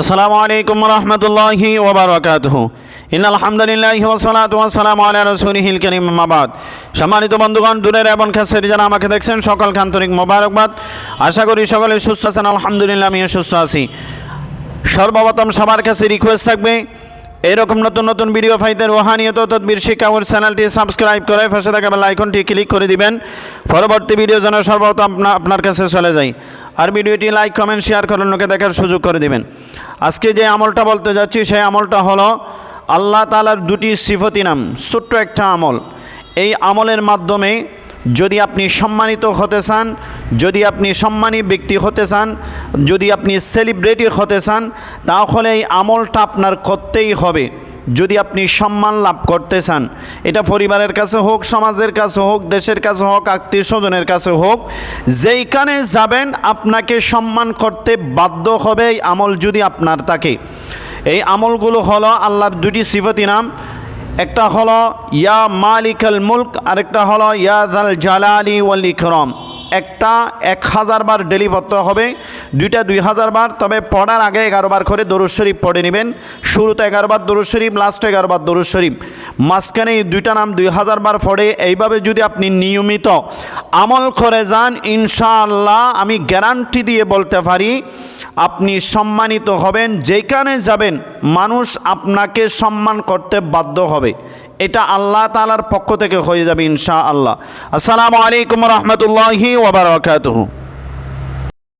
আসসালামু আলাইকুম রহমতুল্লাহি ওবরাকাতুহু ইন আলহামদুলিল্লাহ ওসালাত ওয়াসালাম আলা রসুলিহিল করিম মাবাদ সম্মানিত বন্ধুগণ, দূরের এবং খেসের যারা আমাকে দেখছেন সকল আন্তরিক মোবারকবাদ। আশা করি সকলে সুস্থ আছেন, আলহামদুলিল্লাহ, আমিও সুস্থ আছি। সর্বপ্রথম সবার কাছে রিকোয়েস্ট থাকবে এরকম নতুন নতুন ভিডিও পাইতে রোহানিয়ত তদ্বির শিক্ষা ওর চ্যানেলটি সাবস্ক্রাইব করে পাশে থাকা বেল আইকনটি ক্লিক করে দিবেন। পরবর্তী ভিডিও যেন আপনা- আপনার কাছে চলে যায়। আর ভিডিওটি লাইক, কমেন্ট, শেয়ার করে লোকে দেখার সুযোগ করে দিবেন। আজকে যে আমলটা বলতে যাচ্ছি, সেই আমলটা হলো আল্লাহ তালার দুটি সিফতি নাম, ছোট্ট একটা আমল। এই আমলের মাধ্যমে যদি আপনি সম্মানিত হতে চান, যদি আপনি সম্মানী ব্যক্তি হতে চান, যদি আপনি সেলিব্রিটি হতে চান, তাহলে এই আমলটা আপনার করতেই হবে। যদি আপনি সম্মান লাভ করতে চান, এটা পরিবারের কাছে হোক, সমাজের কাছে হোক, দেশের কাছে হোক, আত্মীয় স্বজনের কাছে হোক, যেইখানে যাবেন আপনাকে সম্মান করতে বাধ্য হবে এই আমল যদি আপনার থাকে এই আমলগুলো হলো আল্লাহর দুটি সিফতি নাম। একটা হলো, ইয়া মালিকাল মুলক আরেকটা হলো, ইয়া দাল জালালি ওয়াল ইকরম একটা এক হাজার বার ডেলি পড়তে হবে, দুইটা দুই হাজার বার, তবে পড়ার আগে এগারো বার করে দরুদ শরীফ পড়ে নেবেন, শুরুতে এগারো বার দরুদ শরীফ, লাস্টে এগারো বার দরুদ শরীফ। মাঝখানে এই দুইটা নাম দুই হাজার বার পড়ে, এইভাবে যদি আপনি নিয়মিত আমল করে যান, ইনশাআল্লাহ আমি গ্যারান্টি দিয়ে বলতে পারি আপনি সম্মানিত হবেন যেখানে যাবেন, মানুষ আপনাকে সম্মান করতে বাধ্য হবে। এটা আল্লাহ তালার পক্ষ থেকে হয়ে যাবে ইনশা আল্লাহ আসসালামু আলাইকুম রহমতুল্লাহি ওবরাকাতুহু